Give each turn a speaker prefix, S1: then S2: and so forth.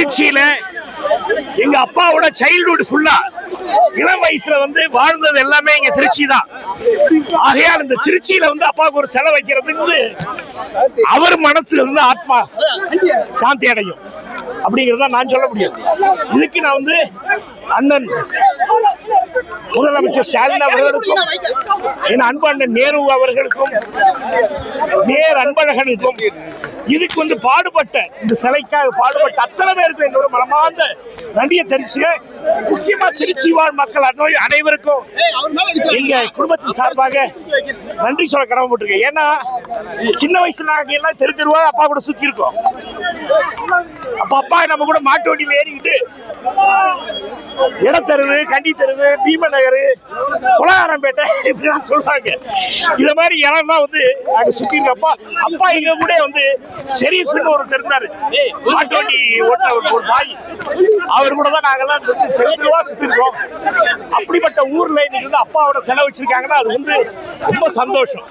S1: திருச்சியில எங்க அப்பாவோட சைல்ட்ஹுட் ஃபுல்லா இளம் வயசுல வந்து வாழ்ந்தது எல்லாமே இங்க திருச்சி தான். ஆகையால் இந்த திருச்சியில வந்து அப்பாவுக்கு ஒரு செலவு வைக்கிறதுக்கு அவர் மனசுல இருந்து ஆத்மா சாந்தி அடையும். அப்படிங்கிறத நான் சொல்ல முடியும் இதுக்கு நான் வந்து அண்ணன் முதலமைச்சர் ஸ்டாலின் அவர்களுக்கும் என் அன்பு அண்ணன் நேரு அவர்களுக்கும் நேர் அன்பழகனுக்கும் இதுக்கு வந்து பாடுபட்ட இந்த சிலைக்காக பாடுபட்ட அத்தனை பேருக்கு என்னோட மனமார்ந்த நன்றியை தெரிவிச்சு முக்கியமா திருச்சி வாழ் மக்கள் அனை- அனைவருக்கும் எங்க குடும்பத்தின் சார்பாக நன்றி சொல்ல கடமைப்பட்டிருக்கேன். ஏன்னா சின்ன வயசுல நாங்க எல்லாம் தெரு தெருவா அப்பா கூட சுத்தி இருக்கோம். அப்ப அப்பா நம்ம கூட மாட்டு வண்டியில் ஏறிக்கிட்டு இடத்தெருவு கண்டி தெருவு பீம நகர் குலகாரம்பேட்டை இப்படிலாம் சொல்றாங்க இதை மாதிரி இடம்லாம் வந்து நாங்கள் சுற்றி அப்பா அப்பா எங்க கூட வந்து ஷெரீஃப்னு ஒருத்தர் இருந்தார். மாட்டு வண்டி ஓட்ட ஒரு- ஒரு பாய். அவர் கூட தான் நாங்கள்லாம் வந்து தெருவா சுற்றிருக்கோம் அப்படிப்பட்ட ஊரில் இன்னைக்கு வந்து அப்பாவோட செலவு வச்சிருக்காங்கன்னா அது வந்து ரொம்ப சந்தோஷம்.